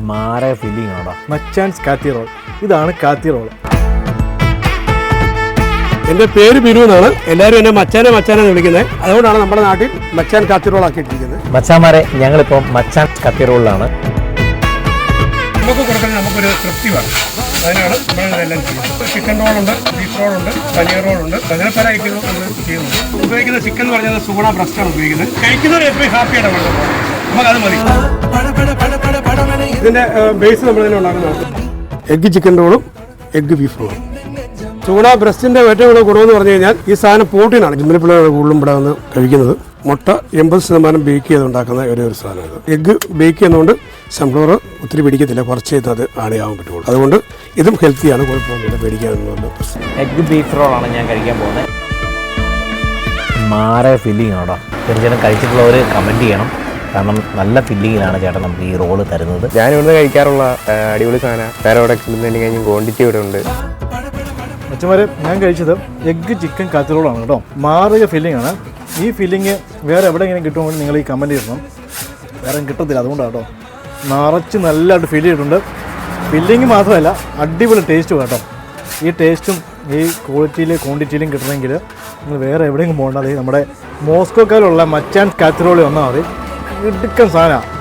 മാറെ feeling ആണോ മച്ചാൻസ് കാത്തി role. ഇതാണ് കാത്തി role. എന്റെ പേര് ബിനു എന്നാണ്. എല്ലാവരും എന്നെ മച്ചാനെ മച്ചാനെ വിളിക്കുന്നത്. അതുകൊണ്ടാണ് നമ്മുടെ നാട്ടിൽ മച്ചാൻ കാത്തിറോളാക്കിയിട്ടിരിക്കുന്നത് മച്ചാമാരെ ഞങ്ങളിപ്പോൾ മച്ചാൻ കത്തിറോളിലാണ് നമുക്ക് കൊടുക്കുന്ന നമുക്കൊരു തൃപ്തി വേണം. അതിനാണ് നമ്മൾ ഇതെല്ലാം ചെയ്യുന്നത്. ചിക്കൻ റോളുണ്ട് ബീഫ് റോളുണ്ട് പനീർ റോളുണ്ട് അങ്ങനെ പല ഐറ്റങ്ങളും നമ്മൾ ചെയ്യുന്നുണ്ട്. ഉപയോഗിക്കുന്ന ചിക്കൻ എന്ന് പറഞ്ഞാൽ സൂണ ബ്രസ്റ്റാണ് ഉപയോഗിക്കുന്നത്. കഴിക്കുന്നവർ എപ്പോഴും ഹാപ്പിയാണ് വേണ്ടത് നമുക്കത് മതി. ഇതിന്റെ ബേസ് നമ്മൾ തന്നെ ഉണ്ടാക്കുന്നതാണ് എഗ്ഗ് ചിക്കൻ റോളും എഗ്ഗ് ബീഫ് റോളും ചൂട ബ്രസ്റ്റിന്റെ ഏറ്റവും കൂടുതൽ കുറവെന്ന് പറഞ്ഞു കഴിഞ്ഞാൽ ഈ സാധനം പ്രോട്ടീനാണ് ജിമ്മിൽ പിള്ളേർ കൂടുതലും ഇവിടെ വന്ന് കഴിക്കുന്നത്. മുട്ട എൺപത് ശതമാനം ബേക്ക് ചെയ്ത് ഉണ്ടാക്കുന്ന ഒരേ ഒരു സാധനമാണ് ഇത്. എഗ്ഗ് ബേക്ക് ചെയ്യുന്നതുകൊണ്ട് സൺഫ്ലവർ ഒത്തിരി പിടിക്കത്തില്ല. കുറച്ച് അത് ആഡ് ചെയ്യാൻ പറ്റുള്ളൂ. അതുകൊണ്ട് ഇതും ഹെൽത്തിയാണ് കുഴപ്പമൊന്നുമില്ല. പേടിക്കാനൊന്നുമില്ല. പ്രശ്നം എഗ് ബീഫ് റോളാണ് ഞാൻ കഴിക്കാൻ പോകുന്നത്. മാറെ ഫീലിംഗ് ആണോ തീർച്ചയായിട്ടും കഴിച്ചിട്ടുള്ളവർ കമന്റ് ചെയ്യണം. കാരണം നല്ല ഫില്ലിങ്ങിലാണ് ചേട്ടൻ നമുക്ക് ഈ റോൾ തരുന്നത്. ഞാൻ ഇവിടുന്ന് കഴിക്കാറുള്ള അടിപൊളി സാധനം. വേറെ ഇവിടെ നിന്ന് കഴിഞ്ഞ് ക്വാണ്ടിറ്റി ഇവിടെ ഉണ്ട്. അച്ഛന്മാരെ ഞാൻ കഴിച്ചത് എഗ്ഗ് ചിക്കൻ കാത്തിറോളാണ് കേട്ടോ. മാറിയ ഫില്ലിംഗ് ആണ്. ഈ ഫില്ലിങ് വേറെ എവിടെ ഇങ്ങനെ കിട്ടുമെങ്കിൽ നിങ്ങൾ ഈ കമന്റ് ചെയ്യണം വേറെ കിട്ടത്തില്ല അതുകൊണ്ടാണ് കേട്ടോ. നിറച്ച് നല്ലതായിട്ട് ഫീൽ ചെയ്തിട്ടുണ്ട്. ഫില്ലിങ് മാത്രമല്ല അടിപൊളി ടേസ്റ്റും കേട്ടോ. ഈ ടേസ്റ്റും ഈ ക്വാളിറ്റിയിലും ക്വാണ്ടിറ്റിയിലും കിട്ടണമെങ്കിൽ നിങ്ങൾ വേറെ എവിടെയെങ്കിലും പോകേണ്ടത് നമ്മുടെ മോസ്കോക്കാലുള്ള മച്ചാൻ കാത്തിറോളി വന്നാൽ മതി. ഇടുക്കൻ സാധനമാണ്